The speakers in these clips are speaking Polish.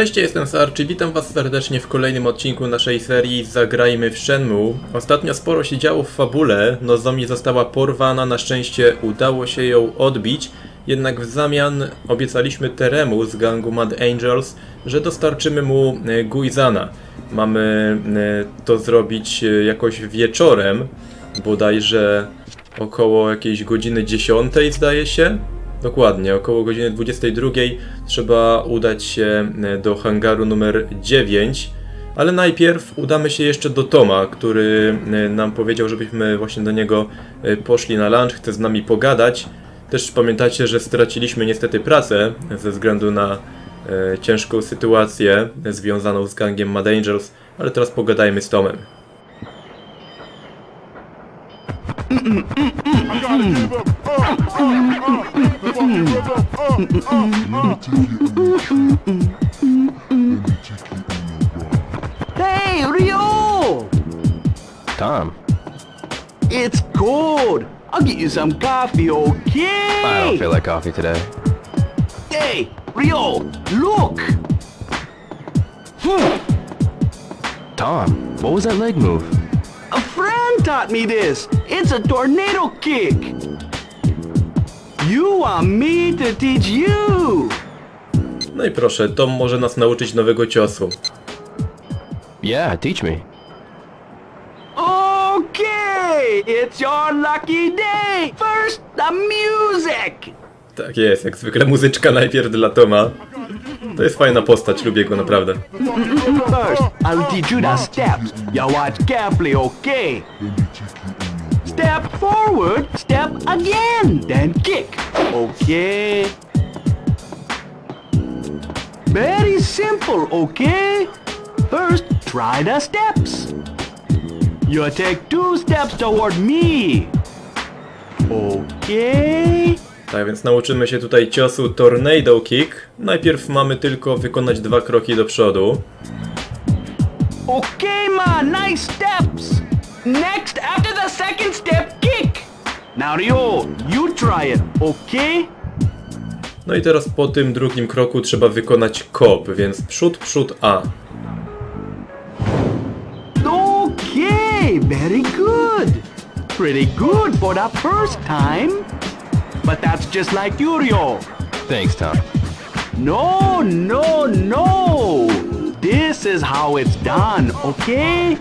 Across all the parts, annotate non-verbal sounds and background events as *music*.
Cześć, jestem Sarczy, witam was serdecznie w kolejnym odcinku naszej serii Zagrajmy w Shenmue. Ostatnio sporo się działo w fabule, Nozomi została porwana, na szczęście udało się ją odbić, jednak w zamian obiecaliśmy Teremu z gangu Mad Angels, że dostarczymy mu e, Guizana. Mamy e, to zrobić e, jakoś wieczorem, bodajże około jakiejś godziny 10 zdaje się. Dokładnie, około godziny 22 trzeba udać się e, do hangaru numer 9. Ale najpierw udamy się jeszcze do Toma, który e, nam powiedział, żebyśmy właśnie do niego e, poszli na lunch, chce z nami pogadać. Też pamiętacie, że straciliśmy niestety pracę ze względu na ciężką sytuację związaną z gangiem Mad Angels, ale teraz pogadajmy z Tomem. Hey, Rio! Tom, It's cold. I'll get you some coffee, okay? I don't feel like coffee today. Hey, Rio, look! Hmm, Tom, what was that leg move? a friend taught me this. It's a tornado kick. You want me to teach you? No i proszę, Tom może nas nauczyć nowego ciosu. Yeah, teach me. Okay, it's your lucky day. First, the music. Tak jest, jak zwykle muzyczka najpierw dla Toma. To jest fajna postać, lubię go naprawdę. First, You the steps. You watch carefully, okay? Step forward, step again, then kick. Okay? Very simple, okay? First, try the steps. You take two steps toward me. Okay? Tak więc nauczymy się tutaj ciosu Tornado Kick. Najpierw mamy tylko wykonać dwa kroki do przodu. Okay, man, nice steps. Next, after the second step, kick. Now, Rio, you try it, okay? No i teraz po tym drugim kroku trzeba wykonać kop, więc przód, przód, A. Okay, very good. Pretty good for the first time. But that's just like you, Rio. Thanks, Tom. No, no, no. This is how it's done, okay?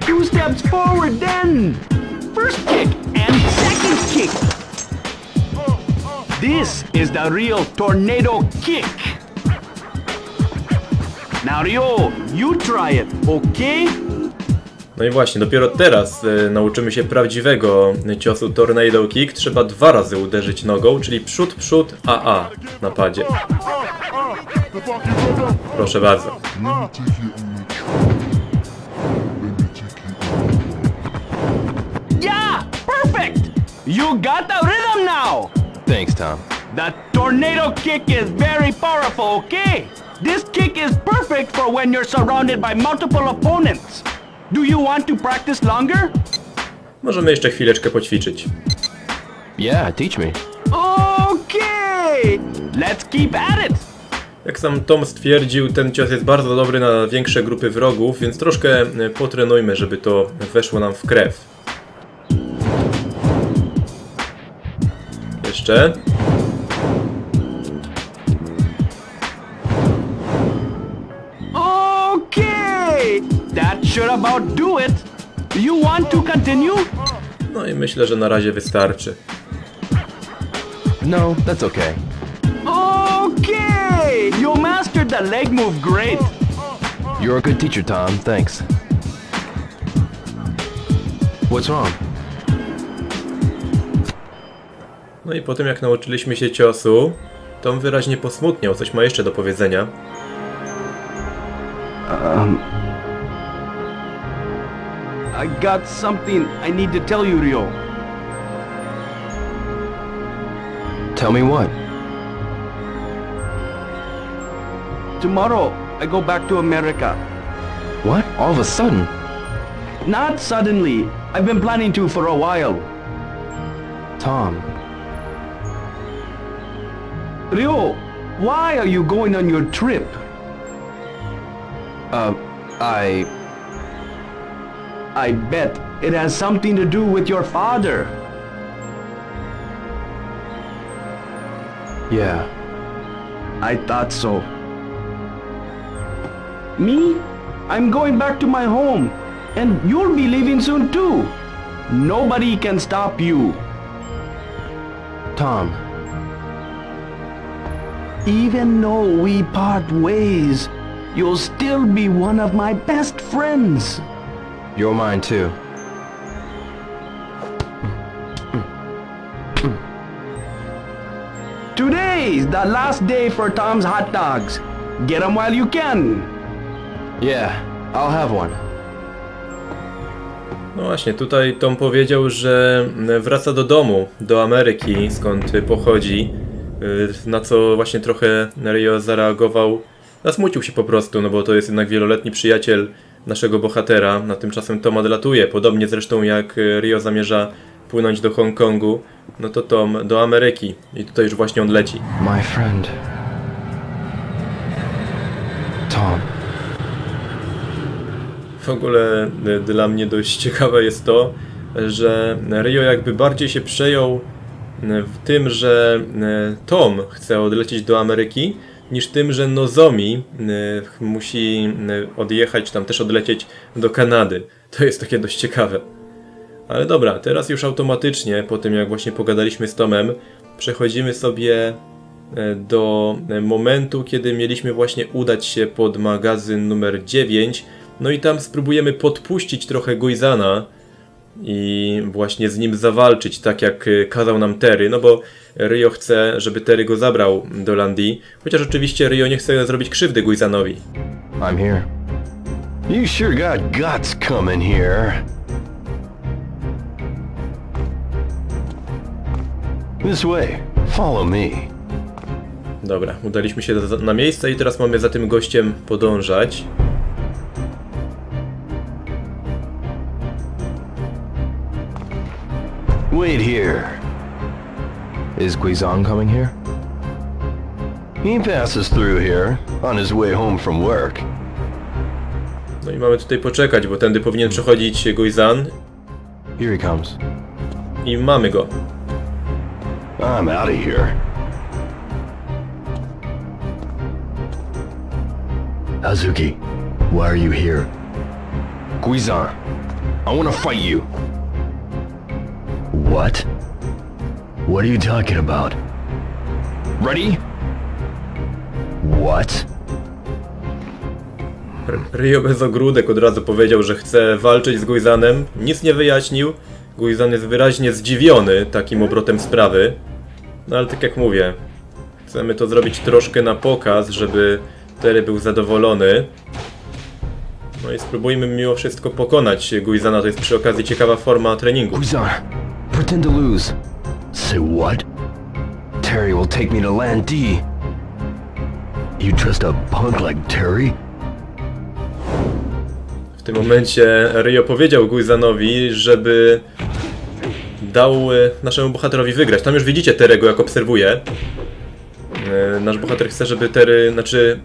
Two steps forward, then. First kick and second kick. This is the real tornado kick. Now, you try it, okay? No i właśnie, dopiero teraz e, nauczymy się prawdziwego ciosu Tornado Kick. Trzeba dwa razy uderzyć nogą, czyli przód, przód, A, A na padzie. Proszę bardzo. Yeah, perfect. You got the rhythm now. Thanks, Tom. The tornado kick is very powerful, okay? This kick is perfect for when you're surrounded by multiple opponents. Do you want to practice longer? Możemy jeszcze chwileczkę poćwiczyć. Yeah, teach me. Okay, let's keep at it. Jak sam Tom stwierdził, ten cios jest bardzo dobry na większe grupy wrogów, więc troszkę e, potrenujmy, żeby to weszło nam w krew. Jeszcze. Okay, that should about do it. Do you want to continue? No i myślę, że na razie wystarczy. No, that's. Okay, the leg move great. You're a good teacher, Tom. Thanks. What's wrong? No i po tym jak nauczyliśmy się ciosu, Tom wyraźnie posmutniał, coś ma jeszcze do powiedzenia. Um, I got something I need to tell you, Rio. Tell me what? Tomorrow, I go back to America. What? All of a sudden? Not suddenly. I've been planning to for a while. Tom, Rio, why are you going on your trip? Uh, I. I bet it has something to do with your father. Yeah. I thought so. Me? I'm going back to my home. And you'll be leaving soon too. Nobody can stop you. Tom, Even though we part ways, you'll still be one of my best friends. you're mine too. Today's the last day for Tom's hot dogs. Get 'em while you can. Yeah, I'll have one. No właśnie, tutaj Tom powiedział, że wraca do domu, do Ameryki, skąd pochodzi. y, Na co właśnie trochę Rio zareagował. Zasmucił się po prostu, no bo to jest jednak wieloletni przyjaciel naszego bohatera. Na tymczasem Tom odlatuje, podobnie zresztą jak y, Rio zamierza płynąć do Hongkongu, no to Tom do Ameryki. I tutaj już właśnie on leci. My friend. Tom. W ogóle y, dla mnie dość ciekawe jest to, że Rio jakby bardziej się przejął y, w tym, że y, Tom chce odlecieć do Ameryki, niż tym, że Nozomi musi odjechać, tam też odlecieć do Kanady. To jest takie dość ciekawe. Ale dobra, teraz już automatycznie, po tym jak właśnie pogadaliśmy z Tomem, przechodzimy sobie e, do e, momentu, kiedy mieliśmy właśnie udać się pod magazyn numer 9. No i tam spróbujemy podpuścić trochę Guizana i właśnie z nim zawalczyć, tak jak e, kazał nam Terry, no bo Rio chce, żeby Terry go zabrał do Landii, chociaż oczywiście Rio nie chce zrobić krzywdy Guizanowi. I'm here. You sure got guts coming here. This way. Follow me. Dobra, udaliśmy się na miejsce i teraz mamy za tym gościem podążać. Wait here. Is Guizan coming here? He passes through here on his way home from work. No i mamy tutaj poczekać, bo tędy powinien przechodzić Guizan Here he comes. i mamy go. I'm out of here. Hazuki, why are you here? Guizan, I want to fight you. What? What are you talking about? Ready? What? Rio bez ogródek od razu powiedział, że chce walczyć z Guizanem. Nic nie wyjaśnił. Guizan jest wyraźnie zdziwiony takim obrotem sprawy. No ale tak jak mówię, chcemy to zrobić troszkę na pokaz, żeby Terry był zadowolony. No i spróbujmy mimo wszystko pokonać Guizana. To jest przy okazji ciekawa forma treningu. Guizan, pretend to lose. Say what? Terry will take me to Land D. You trust a punk like Terry? W tym momencie Rio powiedział Guizanowi, żeby dał e, naszemu bohaterowi wygrać. Tam już widzicie Terego, jak obserwuje. E, Nasz bohater chce, żeby Tery, znaczy,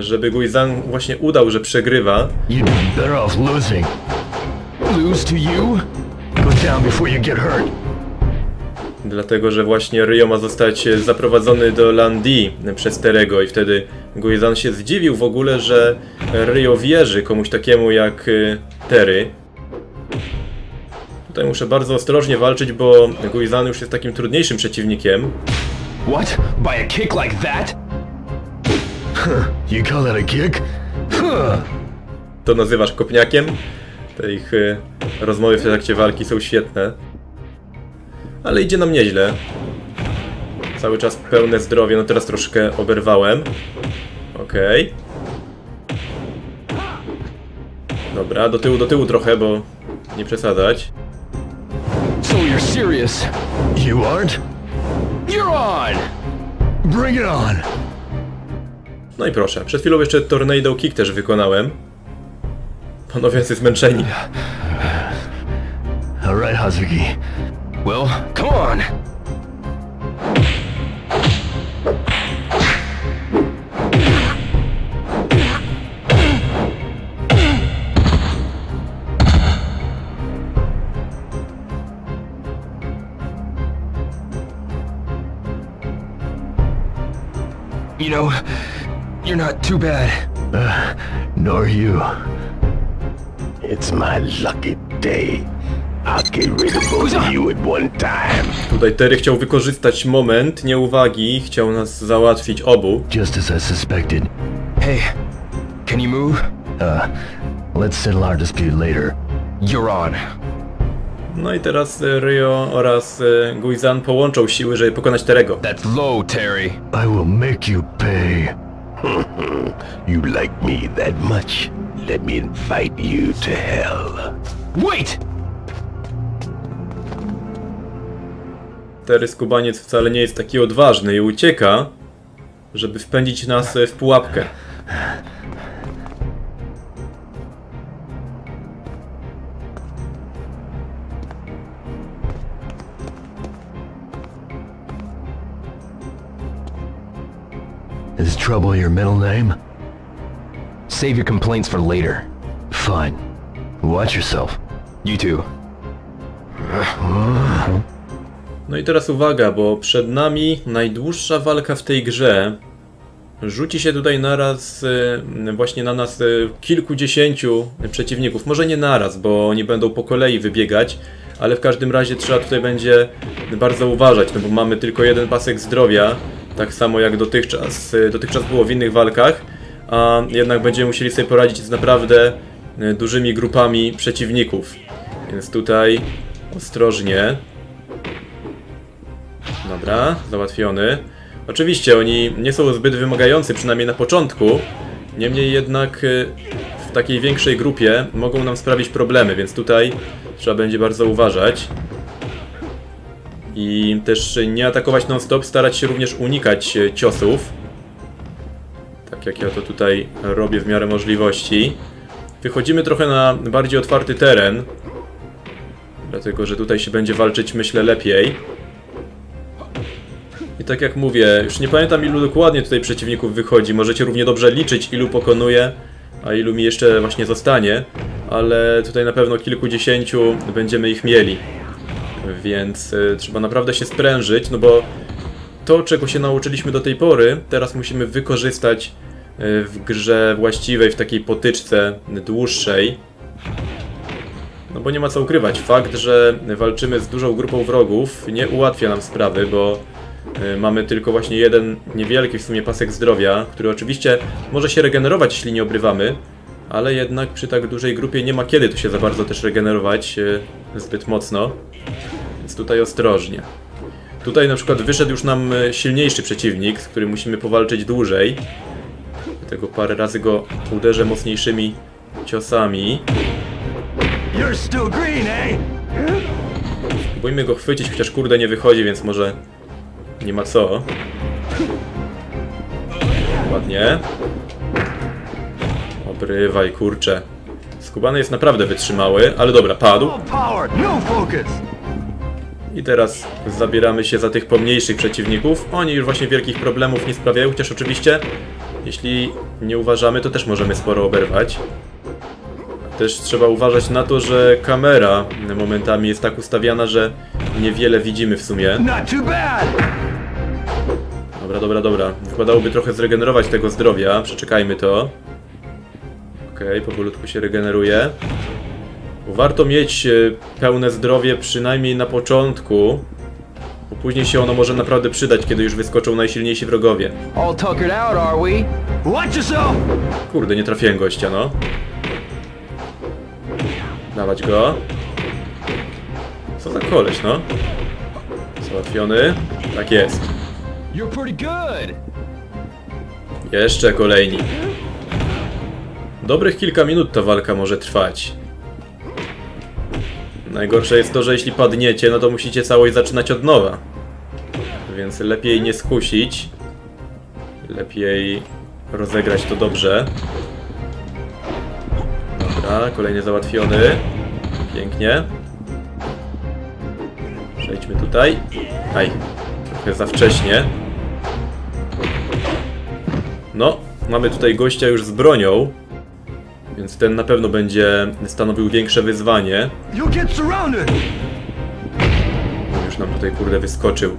żeby Guizan właśnie udał, że przegrywa. You'd be better off losing. Lose to you? Dlatego, że właśnie Rio ma zostać zaprowadzony do Landi przez Terego i wtedy Guizan się zdziwił w ogóle, że Rio wierzy komuś takiemu jak e, Terry. Tutaj muszę bardzo ostrożnie walczyć, bo Guizan już jest takim trudniejszym przeciwnikiem. What? By a kick like that? You call that a kick? To nazywasz kopniakiem? Te ich e, rozmowy w trakcie walki są świetne. Ale idzie nam nieźle. Cały czas pełne zdrowie, no teraz troszkę oberwałem. Okej. Dobra, do tyłu, do tyłu trochę, bo nie przesadzać. So you're serious? You aren't? You're on! Bring it on! No i proszę, przed chwilą jeszcze Tornado Kick też wykonałem. Panowie jesteście zmęczeni. All right, Hazuki. Well, come on. You know, you're not too bad. Uh, nor you. It's my lucky day. I'll get rid of both of you at one time. Tutaj Terry chciał wykorzystać moment nieuwagi, chciał nas załatwić obu. Just as I suspected. Hey, can you move? Uh, let's settle our dispute later. You're on. No i teraz e, Ryo oraz e, Guizan połączą siły, żeby pokonać Terego. That's low, Terry. I will make you pay. *laughs* you like me that much? Let me invite you to hell. Wait! Skubaniec wcale nie jest taki odważny i ucieka, żeby wpędzić nas w pułapkę. Is Trouble your middle name? Save your complaints for later. Fine. Watch yourself. You too. No i teraz uwaga, bo przed nami najdłuższa walka w tej grze. Rzuci się tutaj naraz e, właśnie na nas e, kilkudziesięciu przeciwników. Może nie naraz, bo oni będą po kolei wybiegać, ale w każdym razie trzeba tutaj będzie bardzo uważać, no bo mamy tylko jeden pasek zdrowia, tak samo jak dotychczas, e, dotychczas było w innych walkach, a jednak będziemy musieli sobie poradzić z naprawdę e, dużymi grupami przeciwników. Więc tutaj ostrożnie. Dobra, załatwiony. Oczywiście oni nie są zbyt wymagający, przynajmniej na początku. Niemniej jednak y, w takiej większej grupie mogą nam sprawić problemy, więc tutaj trzeba będzie bardzo uważać. I też nie atakować non-stop, starać się również unikać y, ciosów. Jak ja to tutaj robię w miarę możliwości. Wychodzimy trochę na bardziej otwarty teren. Dlatego, że tutaj się będzie walczyć, myślę, lepiej. I tak jak mówię, już nie pamiętam ilu dokładnie tutaj przeciwników wychodzi. Możecie równie dobrze liczyć, ilu pokonuję, a ilu mi jeszcze właśnie zostanie. Ale tutaj na pewno kilkudziesięciu będziemy ich mieli. Więc y, trzeba naprawdę się sprężyć, no bo to, czego się nauczyliśmy do tej pory, teraz musimy wykorzystać w grze właściwej, w takiej potyczce dłuższej. No bo nie ma co ukrywać, fakt, że walczymy z dużą grupą wrogów nie ułatwia nam sprawy, bo y, mamy tylko właśnie jeden niewielki w sumie pasek zdrowia, który oczywiście może się regenerować, jeśli nie obrywamy, ale jednak przy tak dużej grupie nie ma kiedy tu się za bardzo też regenerować y, zbyt mocno, więc tutaj ostrożnie. Tutaj na przykład wyszedł już nam y, silniejszy przeciwnik, z którym musimy powalczyć dłużej, dlatego parę razy go uderzę mocniejszymi ciosami. Eh? Spróbujmy go chwycić, chociaż kurde nie wychodzi, więc może nie ma co. Ładnie. Obrywaj, kurczę. Skubany jest naprawdę wytrzymały, ale dobra, padł. No. I teraz zabieramy się za tych pomniejszych przeciwników. Oni już właśnie wielkich problemów nie sprawiają, chociaż oczywiście, jeśli nie uważamy, to też możemy sporo oberwać. Też trzeba uważać na to, że kamera momentami jest tak ustawiana, że niewiele widzimy w sumie. Dobra, dobra, dobra. Wypadałoby trochę zregenerować tego zdrowia. Przeczekajmy to. Okej, powolutku się regeneruje. Warto mieć e, pełne zdrowie przynajmniej na początku, później się ono może naprawdę przydać, kiedy już wyskoczą najsilniejsi wrogowie. Kurde, nie trafiłem gościa, no. Dawać go. Co za koleś, no. Załatwiony. Tak jest. Jeszcze kolejni. Dobrych kilka minut ta walka może trwać. Najgorsze jest to, że jeśli padniecie, no to musicie całość zaczynać od nowa. Więc lepiej nie skusić. Lepiej rozegrać to dobrze. Dobra, kolejny załatwiony. Pięknie. Przejdźmy tutaj. Aj, trochę za wcześnie. No, mamy tutaj gościa już z bronią. Więc ten na pewno będzie stanowił większe wyzwanie. Już nam tutaj kurde wyskoczył.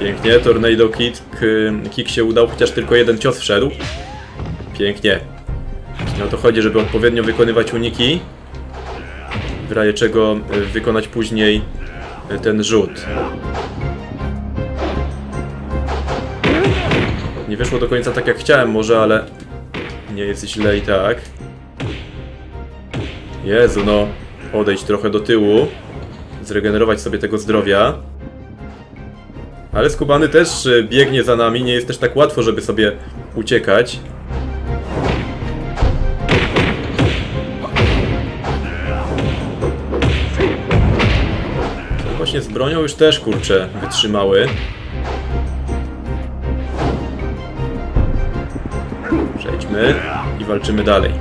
Pięknie, Tornado Kick, y, kick się udał, chociaż tylko jeden cios wszedł. Pięknie. No to chodzi, żeby odpowiednio wykonywać uniki. W razie czego y, wykonać później y, ten rzut. Nie wyszło do końca tak jak chciałem może, ale nie jest źle i tak. Jezu, no. Odejść trochę do tyłu. Zregenerować sobie tego zdrowia. Ale Skubany też y, biegnie za nami, nie jest też tak łatwo, żeby sobie uciekać. Właśnie z bronią już też, kurczę, wytrzymały. Przejdźmy i walczymy dalej.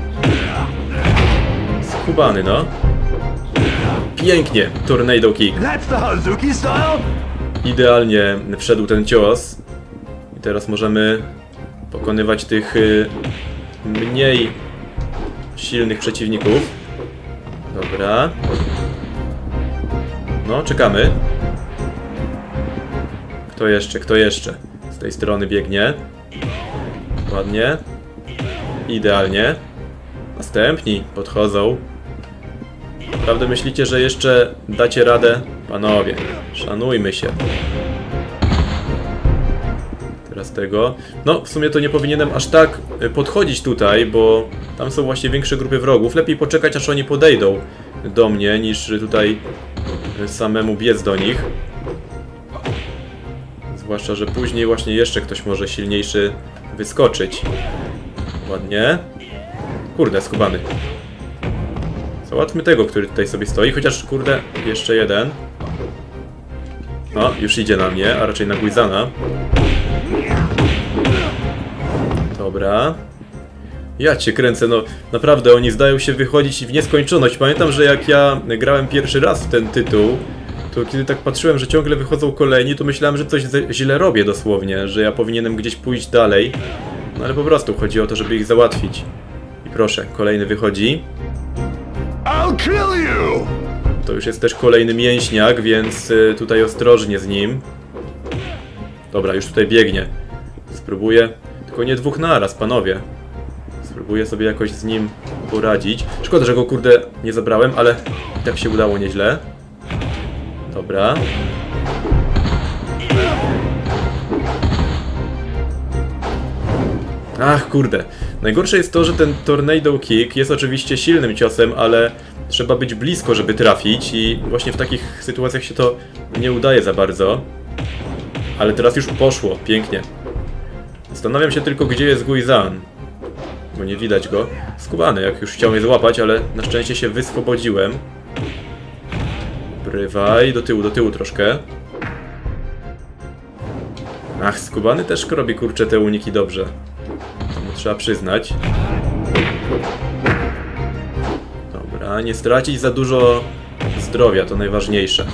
Skubany, no. Pięknie, Tornado Kick. That's Hazuki style? Idealnie wszedł ten cios. I teraz możemy pokonywać tych y, mniej silnych przeciwników. Dobra. No, czekamy. Kto jeszcze? Kto jeszcze? Z tej strony biegnie. Ładnie. Idealnie. Następni podchodzą. Naprawdę myślicie, że jeszcze dacie radę? Panowie, szanujmy się. Teraz tego. No, w sumie to nie powinienem aż tak y, podchodzić tutaj, bo tam są właśnie większe grupy wrogów. Lepiej poczekać, aż oni podejdą do mnie, niż tutaj y, samemu biec do nich. Zwłaszcza, że później właśnie jeszcze ktoś może silniejszy wyskoczyć. Ładnie. Kurde, skubany. Załatwmy tego, który tutaj sobie stoi, chociaż kurde, jeszcze jeden. No, już idzie na mnie, a raczej na Guizana. Dobra. Ja cię kręcę, no naprawdę oni zdają się wychodzić w nieskończoność. Pamiętam, że jak ja grałem pierwszy raz w ten tytuł, to kiedy tak patrzyłem, że ciągle wychodzą kolejni, to myślałem, że coś źle robię dosłownie, że ja powinienem gdzieś pójść dalej. No ale po prostu chodzi o to, żeby ich załatwić. I proszę, kolejny wychodzi. I'll kill you! To już jest też kolejny mięśniak, więc y, tutaj ostrożnie z nim. Dobra, już tutaj biegnie. Spróbuję. Tylko nie dwóch naraz, panowie. Spróbuję sobie jakoś z nim poradzić. Szkoda, że go kurde nie zabrałem, ale i tak się udało nieźle. Dobra. Ach, kurde. Najgorsze jest to, że ten Tornado Kick jest oczywiście silnym ciosem, ale trzeba być blisko, żeby trafić i właśnie w takich sytuacjach się to nie udaje za bardzo. Ale teraz już poszło, pięknie. Zastanawiam się tylko, gdzie jest Guizan. Bo nie widać go. Skubany, jak już chciał mnie złapać, ale na szczęście się wyswobodziłem. Brywaj, do tyłu, do tyłu troszkę. Ach, Skubany też robi kurczę te uniki dobrze. To mu trzeba przyznać. Dobra, nie stracić za dużo zdrowia, to najważniejsze.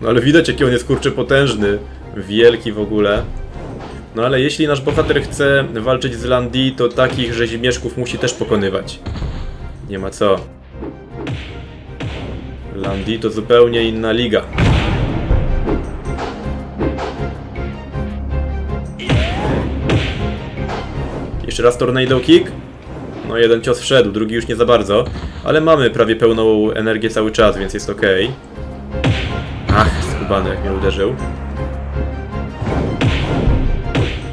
No ale widać jaki on jest kurczę potężny, wielki w ogóle. No ale jeśli nasz bohater chce walczyć z Landi, to takich rzezimieszków musi też pokonywać. Nie ma co. Landi to zupełnie inna liga. Jeszcze raz Tornado Kick. No jeden cios wszedł, drugi już nie za bardzo. Ale mamy prawie pełną energię cały czas, więc jest ok. Ach, skubany jak mnie uderzył.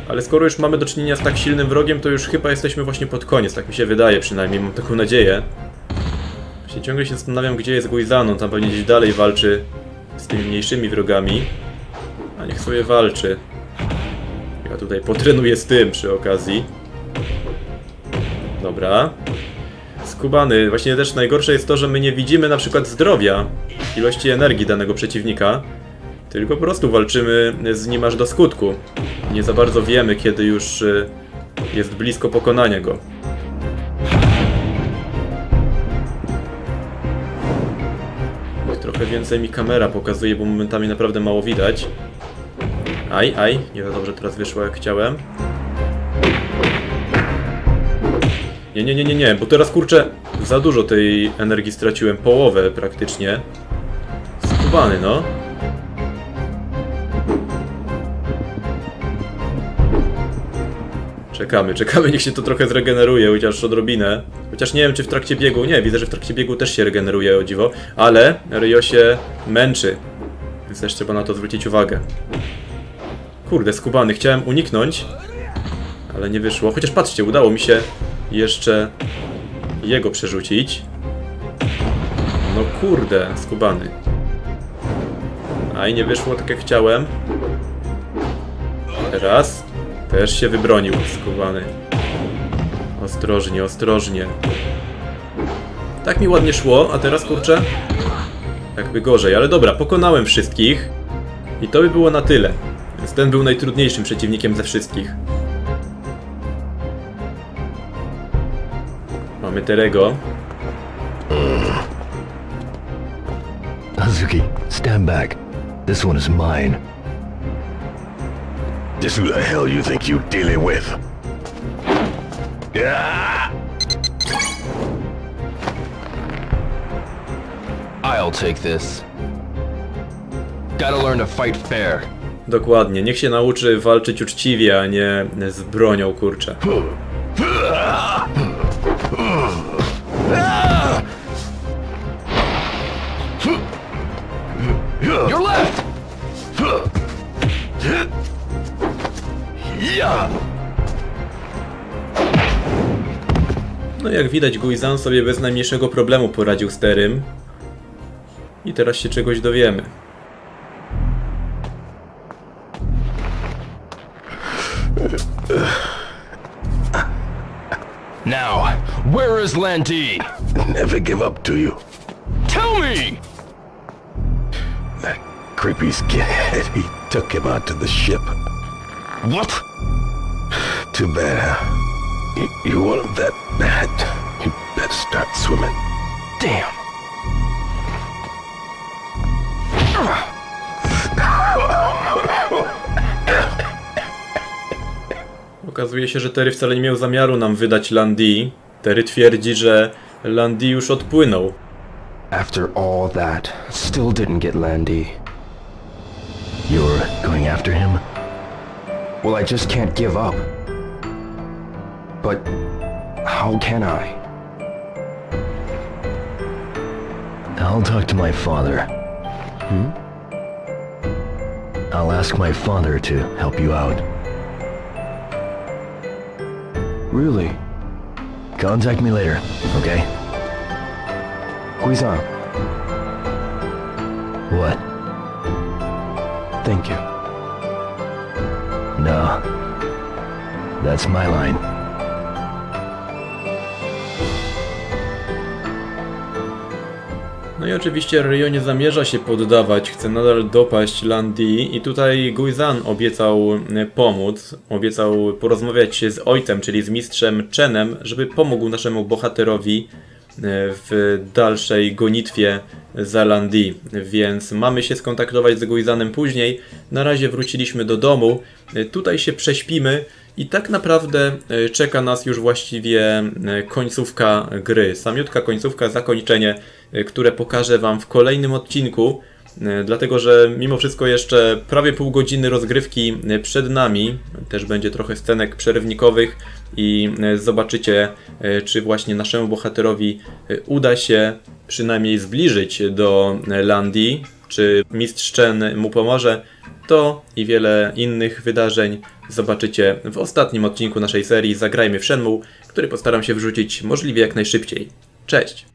Ale skoro już mamy do czynienia z tak silnym wrogiem, to już chyba jesteśmy właśnie pod koniec, tak mi się wydaje przynajmniej, mam taką nadzieję. Właśnie ciągle się zastanawiam, gdzie jest Guizan, on tam pewnie gdzieś dalej walczy z tymi mniejszymi wrogami. A niech sobie walczy. Ja tutaj potrenuję z tym przy okazji. Dobra. Skubany. Właśnie też najgorsze jest to, że my nie widzimy na przykład zdrowia, ilości energii danego przeciwnika, tylko po prostu walczymy z nim aż do skutku. Nie za bardzo wiemy, kiedy już y, jest blisko pokonania go. Trochę więcej mi kamera pokazuje, bo momentami naprawdę mało widać. Aj, aj, nie za dobrze teraz wyszło jak chciałem. Nie, nie, nie, nie, nie, bo teraz kurczę Za dużo tej energii straciłem, połowę praktycznie. Skubany, no. Czekamy, czekamy, niech się to trochę zregeneruje, chociaż odrobinę. Chociaż nie wiem, czy w trakcie biegu, nie, widzę, że w trakcie biegu też się regeneruje, o dziwo. Ale Ryo się męczy, więc też trzeba na to zwrócić uwagę. Kurde, skubany, chciałem uniknąć, ale nie wyszło. Chociaż patrzcie, udało mi się jeszcze jego przerzucić. No kurde, skubany. A i nie wyszło tak jak chciałem. Teraz też się wybronił, skubany. Ostrożnie, ostrożnie. Tak mi ładnie szło, a teraz kurczę. Jakby gorzej, ale dobra, pokonałem wszystkich. I to by było na tyle. Więc ten był najtrudniejszym przeciwnikiem ze wszystkich. Mamy Terego. Hazuki, stand back. This one is mine. Just who the hell you think you're dealing with? I'll take this. Gotta learn to fight fair. Dokładnie, niech się nauczy walczyć uczciwie, a nie z bronią, kurczę. No jak widać, Guizan sobie bez najmniejszego problemu poradził z Terym. I teraz się czegoś dowiemy. Now, where is Landy? Never give up, do you? Tell me! That creepy skinhead, he took him out to the ship. What? Too bad, huh? You, you want him that bad? Better start swimming. Damn. Okazuje się, że Terry wcale nie miał zamiaru nam wydać Landi. Terry twierdzi, że Landi już odpłynął. After all that, still didn't get Landy. You're going after him? Well, I just can't give up. But how can I? I'll talk to my father. Hmm? I'll ask my father to help you out. Really? Contact me later, okay? Guizan, What? thank you. No. That's my line. No i oczywiście Ryo nie zamierza się poddawać, chce nadal dopaść Landi i tutaj Guizan obiecał e, pomóc, obiecał porozmawiać się z ojcem, czyli z mistrzem Chenem, żeby pomógł naszemu bohaterowi e, w dalszej gonitwie za Landi, więc mamy się skontaktować z Guizanem później. Na razie wróciliśmy do domu, E, tutaj się prześpimy i tak naprawdę e, czeka nas już właściwie e, końcówka gry. Samiutka końcówka, zakończenie, e, które pokażę Wam w kolejnym odcinku. Dlatego, że mimo wszystko jeszcze prawie pół godziny rozgrywki przed nami. Też będzie trochę scenek przerywnikowych i zobaczycie, czy właśnie naszemu bohaterowi uda się przynajmniej zbliżyć do Landii, czy mistrz Chen mu pomoże. To i wiele innych wydarzeń zobaczycie w ostatnim odcinku naszej serii Zagrajmy w Shenmue, który postaram się wrzucić możliwie jak najszybciej. Cześć!